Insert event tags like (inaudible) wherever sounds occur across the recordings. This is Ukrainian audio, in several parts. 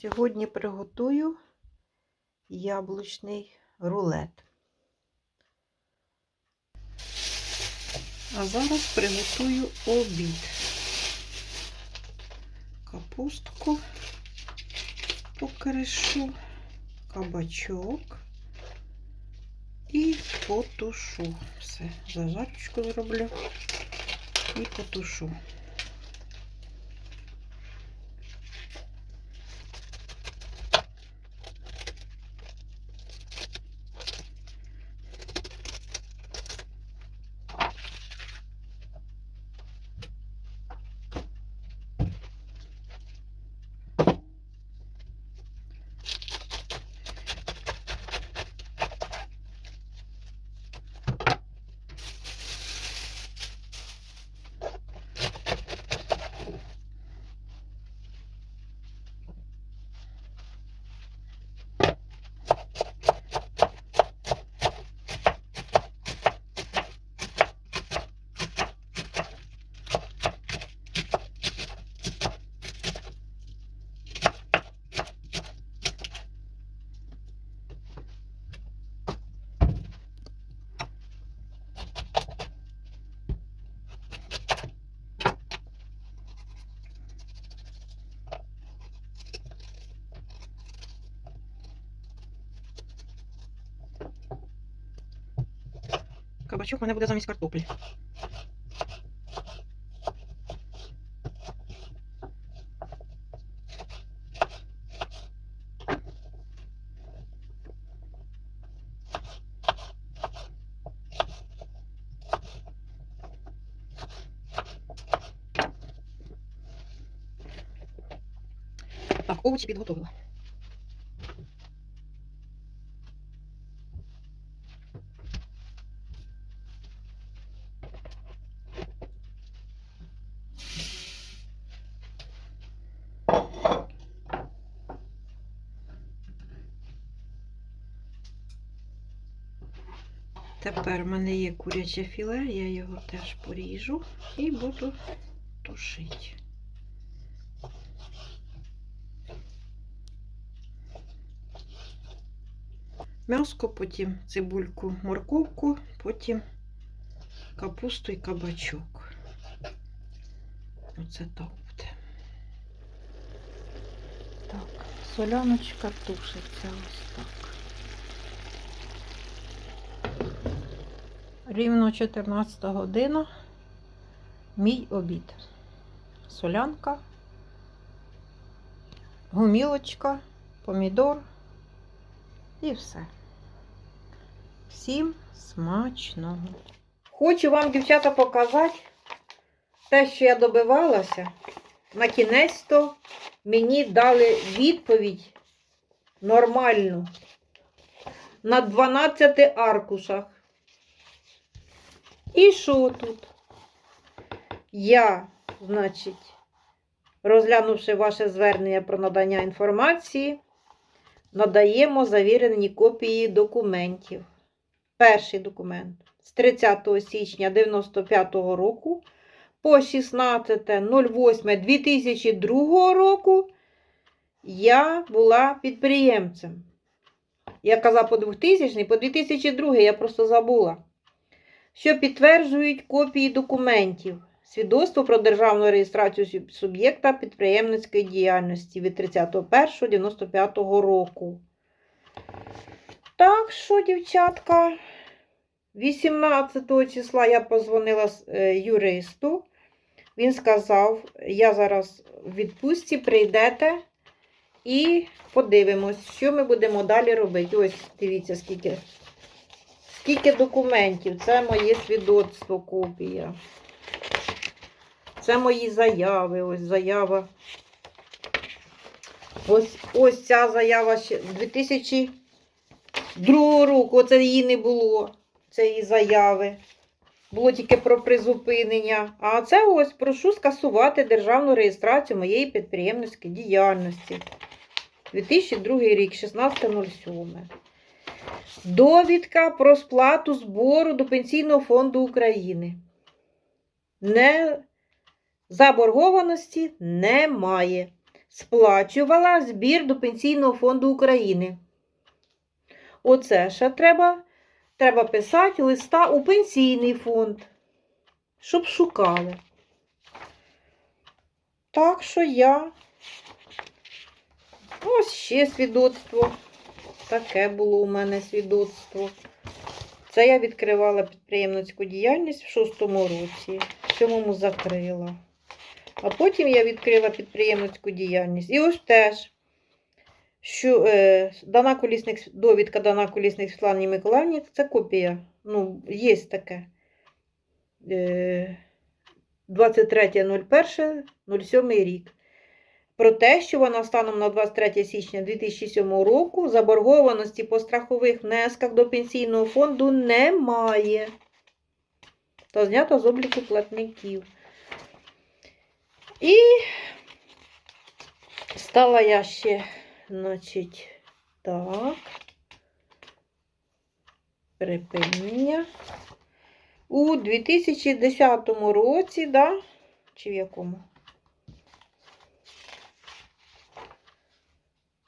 Сьогодні приготую яблучний рулет. А зараз приготую обід. Капустку покришу, кабачок і потушу. Все, зажарочку зроблю і потушу. Кабачок у мене буде замість картоплі. Так, овочі підготовила. Тепер в мене є куряче філе, я його теж поріжу і буду тушити. М'яско, потім цибульку, морковку, потім капусту і кабачок. Оце так буде. Так, соляночка тушиться ось так. Рівно 14 година. Мій обід. Солянка, гумілочка, помідор і все. Всім смачного. Хочу вам, дівчата, показати те, що я добивалася. На кінець то мені дали відповідь нормальну. На 12 аркушах. І що тут? Я, значить, розглянувши ваше звернення про надання інформації, надаємо завірені копії документів. Перший документ з 30 січня 95 року по 16.08.2002 року я була підприємцем. Я казала по 2000, по 2002 я просто забула що підтверджують копії документів, свідоцтво про державну реєстрацію суб'єкта підприємницької діяльності від 31.95 року. Так що, дівчатка, 18 числа я позвонила юристу. Він сказав, я зараз в відпустці прийдете і подивимось, що ми будемо далі робити. Ось, дивіться, скільки Скільки документів? Це моє свідоцтво копія. Це мої заяви. Ось заява. Ось ось ця заява ще 2002 року. Оце її не було. Цієї заяви. Було тільки про призупинення. А це ось прошу скасувати державну реєстрацію моєї підприємницької діяльності. 2002 рік, 16.07. Довідка про сплату збору до Пенсійного фонду України. Не Заборгованості немає. сплачувала збір до Пенсійного фонду України. Оце ще треба, треба писати листа у пенсійний фонд, щоб шукали. Так що я. Ось ще свідоцтво. Таке було у мене свідоцтво. Це я відкривала підприємницьку діяльність в шостому році, в сьомому закрила. А потім я відкрила підприємницьку діяльність. І ось теж, що е, дана колісник, довідка дана колісник Світлані Миколаївні, це копія. Ну, є таке. Е, 23.01.07 рік. Про те, що вона станом на 23 січня 2007 року заборгованості по страхових внесках до пенсійного фонду немає. Та знято з обліку платників. І стала я ще, значить, так. Припинення. У 2010 році, да? Чи в якому?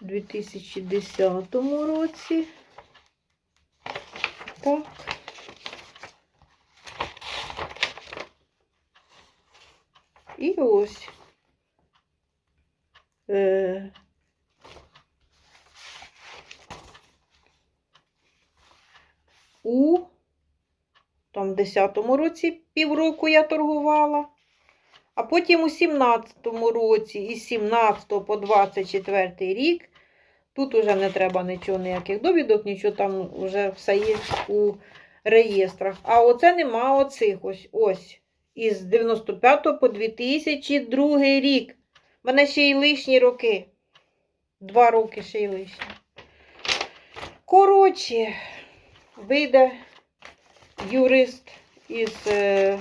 2010 році. Так. І ось. Е, у там в 10-му році півроку я торгувала, а потім у 17-му році із 17 по 24 рік тут уже не треба нічого, ніяких довідок, нічого там вже все є у реєстрах. А оце нема оцих ось ось. Із 95 по 2002 рік. У мене ще й лишні роки. Два роки ще й лишні. Коротше, вийде юрист із е,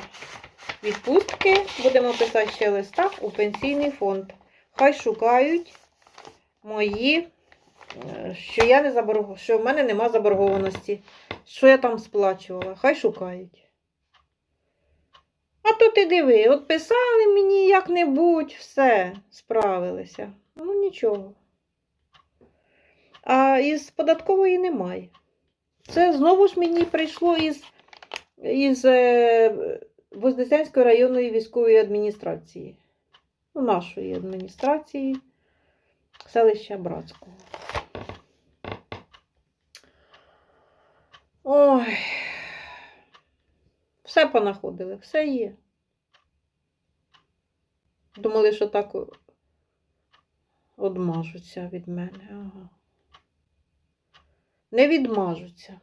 відпустки. Будемо писати ще листа у пенсійний фонд. Хай шукають мої, е, що я не заборгу, що в мене нема заборгованості. Що я там сплачувала? Хай шукають. А то ти диви, от писали мені як-небудь, все, справилися. Ну нічого. А із податкової немає. Це знову ж мені прийшло із, із е, Вознесенської районної військової адміністрації. Ну, нашої адміністрації селища Братського. Ой, все понаходили, все є. Думали, що так одмажуться від мене. Ага. Не відмажуться.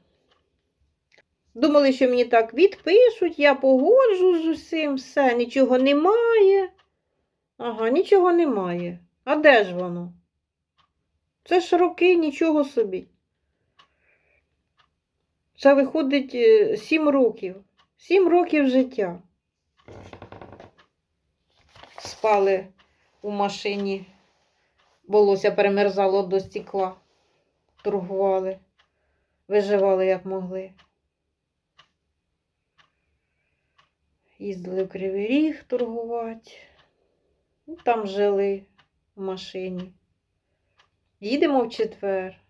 Думали, що мені так відпишуть, я погоджу з усім, все, нічого немає. Ага, нічого немає. А де ж воно? Це ж роки, нічого собі. Це виходить е, сім років. Сім років життя. Спали у машині, волосся перемерзало до стекла, торгували, виживали як могли. Їздили в Кривий Ріг торгувати. Ну, Там жили в машині. Їдемо в четвер,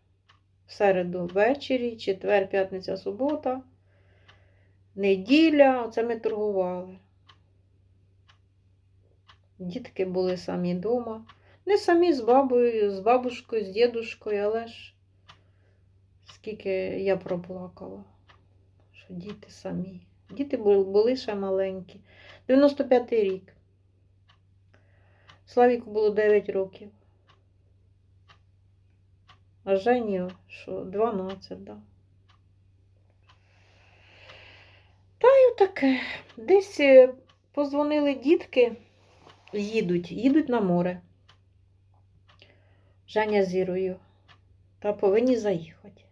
в середу ввечері, четвер, п'ятниця, субота, неділя, оце ми торгували. Дітки були самі вдома. Не самі з бабою, з бабушкою, з дідушкою, але ж скільки я проплакала, що діти самі. Діти були, ще маленькі. 95-й рік. Славіку було 9 років. А Жені, що 12, да. Та й таке. Десь е, позвонили дітки, їдуть, їдуть на море. Женя з Ірою. Та повинні заїхати.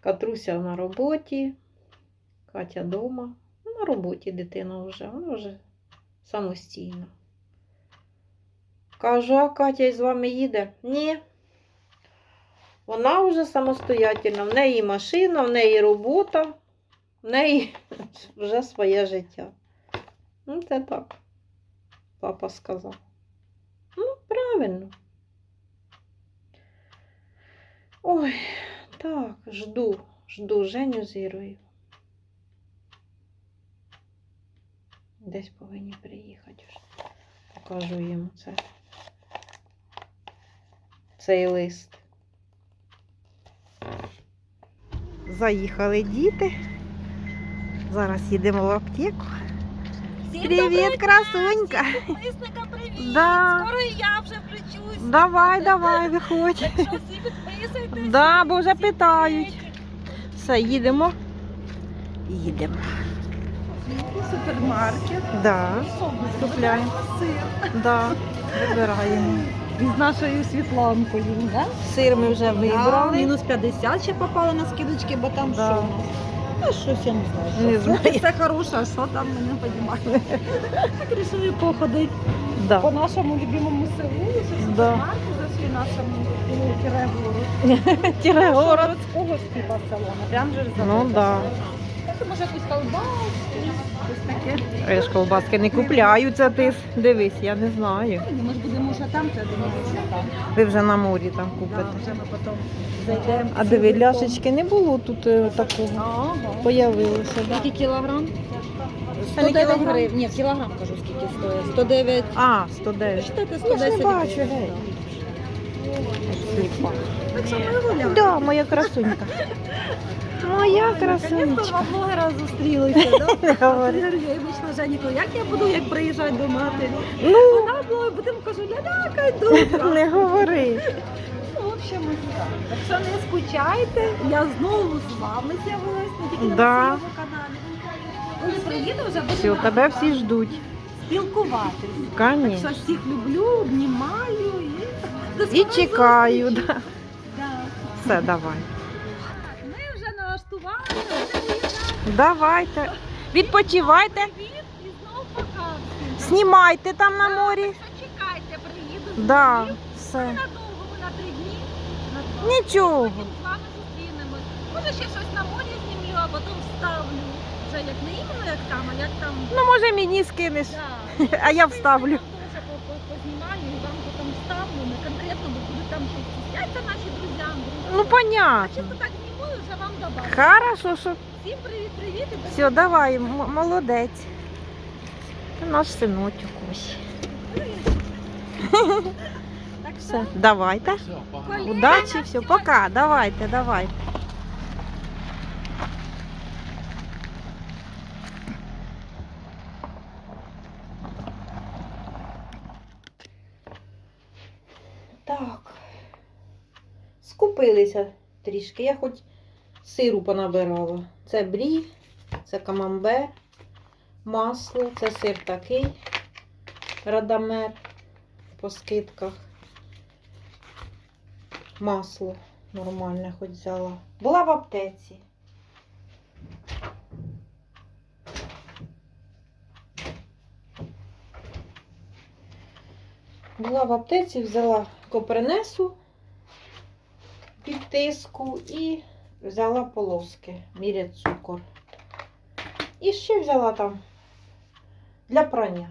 Катруся на роботі, Катя вдома. Ну, На роботі дитина вже, вона вже самостійна. Кажу, а Катя із вами їде? Ні. Вона вже самостоятельна, в неї машина, в неї робота, в неї (laughs) вже своє життя. Ну, це так, папа сказав. Ну, Правильно. Ой, так, жду, жду Женю з Ірою. Десь повинні приїхати вже. Покажу їм це. Цей лист. Заїхали діти. Зараз їдемо в аптеку. Привіт, красунька. Підписникам привіт! Да. Скоро і я вже включусь. Давай, давай, виходь. Так що всі підписуйтесь. Да, бо вже питають. Все, їдемо. Їдемо. Супермаркет. Да. Купляємо. Сир. Да. Вибираємо. Із нашою Світланкою, да? Сир ми вже Да, вибрали. мінус 50 ще попали на скидочки, бо там Да. що у нас? А щось я не знаю. Не що. знаю. Все хороше, а що там ми не розуміємо. Так вирішили походити по нашому любимому селу. Ще Да. зайшли нашому ну, Кирегору. (laughs) Тіре город. городського ж типа салону. Прям же Ну да. Може якусь колбаску, таке. А Я ж ковбаски не купляю, це ти дивись, я не знаю. Ми ж будемо вже там, це там. Ви вже на морі там Да, купите. вже ми потім зайдемо. А диви, ляшечки не було тут е, такого. Ага. Появилося. Да. Скільки кілограм? Це не 109 кілограм? гривень. Ні, кілограм кажу, скільки стоїть. 109. А, 109. Читайте, Я ж 110 не бачу. Сліпа. Так що ми. Да, моя красунька. Моя Наконець-то красунечка. два блогера зустрілися, да? (laughs) Говори. Я вічно Жені як я буду, як приїжджати до матері? Ну, Вона блогер, будемо кажу, лялякай добре. (laughs) не говори. Ну, в общем, ось так. Так що не скучайте, я знову з вами з'явилась, не тільки Да. на своєму каналі. Коли приїду, вже Все, будемо тебе всі ждуть. спілкуватись. Так що Конечно. всіх люблю, обнімаю і до І скорої чекаю. Да. Да. Все, давай. Ми вже налаштували, вже виїжджаємо. Давайте. Відпочивайте. Знімайте там на морі. Чекайте, приїду. Да, все. Ненадовго, ми на три дні. Нічого. Потім з вами зустрінемось. Може ще щось на морі знімлю, а потім вставлю. Вже як не іменно як там, а як там. Ну, може, мені скинеш, Да. (laughs) а я вставлю. Я теж по- по- познімаю і вам потім вставлю. Не конкретно, бо буду там щось стісняться наші друзі. Андрій. Ну, понятно. чисто так зніму і вже вам добавлю. Хорошо, що Всім привіт-привіт. все, давай, молодець. Наш синочок ось. Так Все, давайте. Удачі, все, пока, давайте, давай. Так. Скупилися трішки. Я хоч сиру понабирала. Це брі, це камамбер, масло, це сир такий, радамер по скидках масло нормальне хоч взяла. Була в аптеці. Була в аптеці, взяла копринесу під тиску і взяла полоски, мірять цукор. І ще взяла там для прання.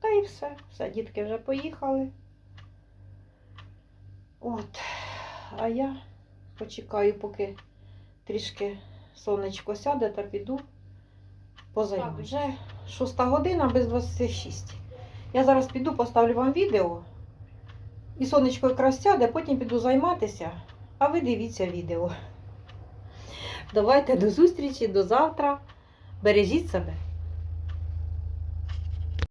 Та і все. Все, дітки вже поїхали. От. А я почекаю, поки трішки сонечко сяде та піду позайму. Вже 6 година без 26. Я зараз піду, поставлю вам відео. І сонечко якраз сяде, потім піду займатися, а ви дивіться відео. Давайте до зустрічі, до завтра. Бережіть себе.